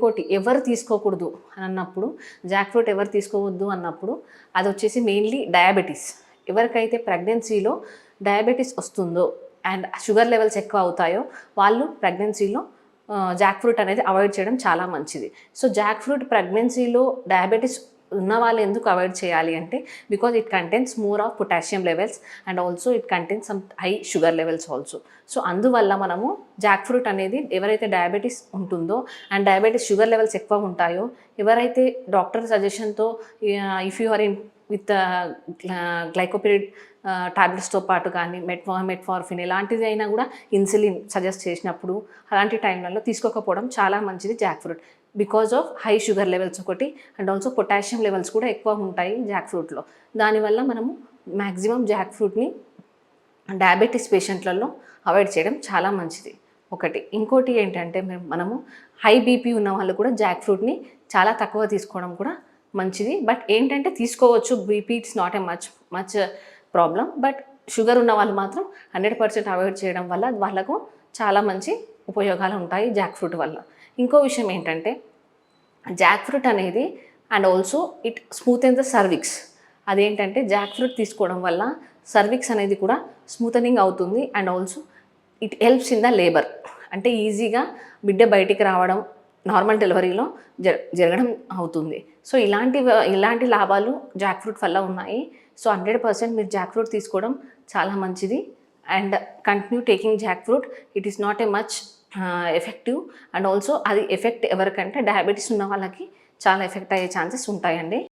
ఇంకోటి ఎవరు తీసుకోకూడదు అని అన్నప్పుడు జాక్ ఫ్రూట్ ఎవరు తీసుకోవద్దు అన్నప్పుడు అది వచ్చేసి మెయిన్లీ డయాబెటీస్ ఎవరికైతే ప్రెగ్నెన్సీలో డయాబెటీస్ వస్తుందో అండ్ షుగర్ లెవెల్స్ ఎక్కువ అవుతాయో వాళ్ళు ప్రెగ్నెన్సీలో జాక్ ఫ్రూట్ అనేది అవాయిడ్ చేయడం చాలా మంచిది. సో జాక్ ఫ్రూట్ ప్రెగ్నెన్సీలో డయాబెటీస్ ఉన్న వాళ్ళు ఎందుకు అవాయిడ్ చేయాలి అంటే because it contains more of potassium levels and also it contains some high sugar levels also so అందువల్ల మనము జాక్ ఫ్రూట్ అనేది ఎవరైతే డయాబెటీస్ ఉంటుందో అండ్ డయాబెటీస్ షుగర్ లెవెల్స్ ఎక్కువ ఉంటాయో ఎవరైతే doctor సజెషన్తో if you are in with గ్లైకోపిరిడ్ టాబ్లెట్స్తో పాటు కానీ మెట్ఫా మెట్ఫార్ఫిన్ ఎలాంటిది అయినా కూడా ఇన్సులిన్ సజెస్ట్ చేసినప్పుడు అలాంటి టైంలలో తీసుకోకపోవడం చాలా మంచిది jackfruit because of high sugar levels ఒకటి అండ్ ఆల్సో పొటాషియం లెవెల్స్ కూడా ఎక్కువ ఉంటాయి జాక్ ఫ్రూట్లో దానివల్ల మనము మ్యాక్సిమం జాక్ ఫ్రూట్ని డయాబెటీస్ పేషెంట్లలో అవాయిడ్ చేయడం చాలా మంచిది. ఒకటి. ఇంకోటి ఏంటంటే మేము మనము హై బీపీ ఉన్న వాళ్ళు కూడా జాక్ ఫ్రూట్ని చాలా తక్కువ తీసుకోవడం కూడా మంచిది. బట్ ఏంటంటే తీసుకోవచ్చు BP it's not a much much problem but sugar ఉన్న వాళ్ళు మాత్రం హండ్రెడ్ పర్సెంట్ అవాయిడ్ చేయడం వల్ల వాళ్ళకు చాలా మంచి ఉపయోగాలు ఉంటాయి జాక్ ఫ్రూట్ వల్ల. ఇంకో విషయం ఏంటంటే జాక్ ఫ్రూట్ అనేది and also it smooth in the cervix. అదేంటంటే జాక్ ఫ్రూట్ తీసుకోవడం వల్ల సర్విక్స్ అనేది కూడా స్మూతనింగ్ అవుతుంది and also it helps in the labour. అంటే ఈజీగా బిడ్డ బయటికి రావడం నార్మల్ డెలివరీలో జర జరగడం అవుతుంది. సో ఇలాంటి ఇలాంటి లాభాలు జాక్ ఫ్రూట్ వల్ల ఉన్నాయి. సో హండ్రెడ్ పర్సెంట్ మీరు జాక్ ఫ్రూట్ తీసుకోవడం చాలా మంచిది. And continue taking jackfruit it is not a much effective and also అది ఎఫెక్ట్ ఎవరికంటే డయాబెటీస్ ఉన్న వాళ్ళకి చాలా ఎఫెక్ట్ అయ్యే ఛాన్సెస్ ఉంటాయండి.